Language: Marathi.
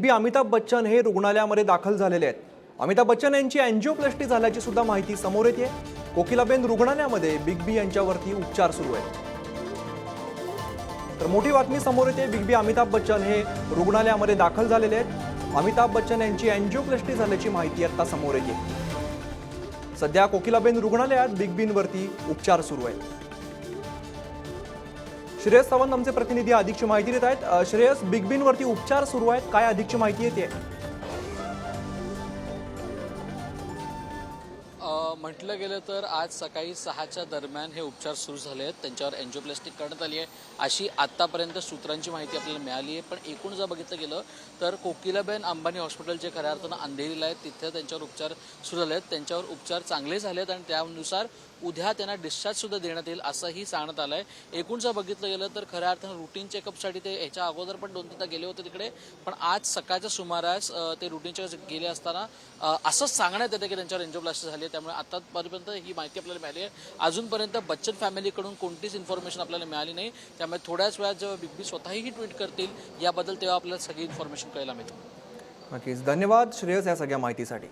बी अमिताभ बच्चन हे रुग्णालयामध्ये दाखल झालेले आहेत. अमिताभ बच्चन यांची अँजिओप्लास्टी झाल्याची सुद्धा माहिती समोर येते. कोकिलाबेन रुग्णालयामध्ये बिग बी यांच्यावरती उपचार सुरू आहेत. तर मोठी बातमी समोर येते बिग बी अमिताभ बच्चन हे रुग्णालयामध्ये दाखल झालेले आहेत. अमिताभ बच्चन यांची अँजिओप्लास्टी झाल्याची माहिती आता समोर येते. सध्या कोकिलाबेन रुग्णालयात बिग बींवरती उपचार सुरू आहेत. श्रेयस सावंत आमचे प्रतिनिधी अधिकची माहिती देत आहेत. श्रेयस बिग बींवरती उपचार सुरू आहेत. काय अधिकची माहिती येते म्हटलं गेलं तर आज सकाळी सहाच्या दरम्यान हे उपचार सुरू झाले आहेत. त्यांच्यावर एन्जिओप्लास्टिक करण्यात आली आहे. अशी आत्तापर्यंत सूत्रांची माहिती आपल्याला मिळाली आहे. पण एकूण जर बघितलं गेलं तर कोकिलाबेन अंबानी हॉस्पिटल जे खऱ्या अर्थानं अंधेरीला आहे तिथे त्यांच्यावर उपचार सुरू झाले आहेत. त्यांच्यावर उपचार चांगले झाले आहेत आणि त्यानुसार उद्या त्यांना डिस्चार्ज सुद्धा देण्यात येईल असंही सांगण्यात आलं आहे एकूण जर बघितलं गेलं तर खऱ्या अर्थानं रुटीन चेकअपसाठी ते ह्याच्या अगोदर पण दोन तीनदा गेले होते तिकडे. पण आज सकाळच्या सुमारास ते रुटीन चेकअप गेले असताना असंच सांगण्यात येतं की त्यांच्यावर एन्जिओप्लास्टी झाली आहे. त्यामुळे आतापर्यंत ही माहिती आपल्याला मिळाली आहे. अजूनपर्यंत बच्चन फॅमिलीकडून कोणतीच इन्फॉर्मेशन आपल्याला मिळाली नाही. त्यामुळे थोड्याच वेळात जेव्हा बिग बी स्वतःही ट्विट करतील याबद्दल तेव्हा आपल्याला सगळी इन्फॉर्मेशन कळायला मिळते नक्कीच. धन्यवाद श्रेयस या सगळ्या माहितीसाठी.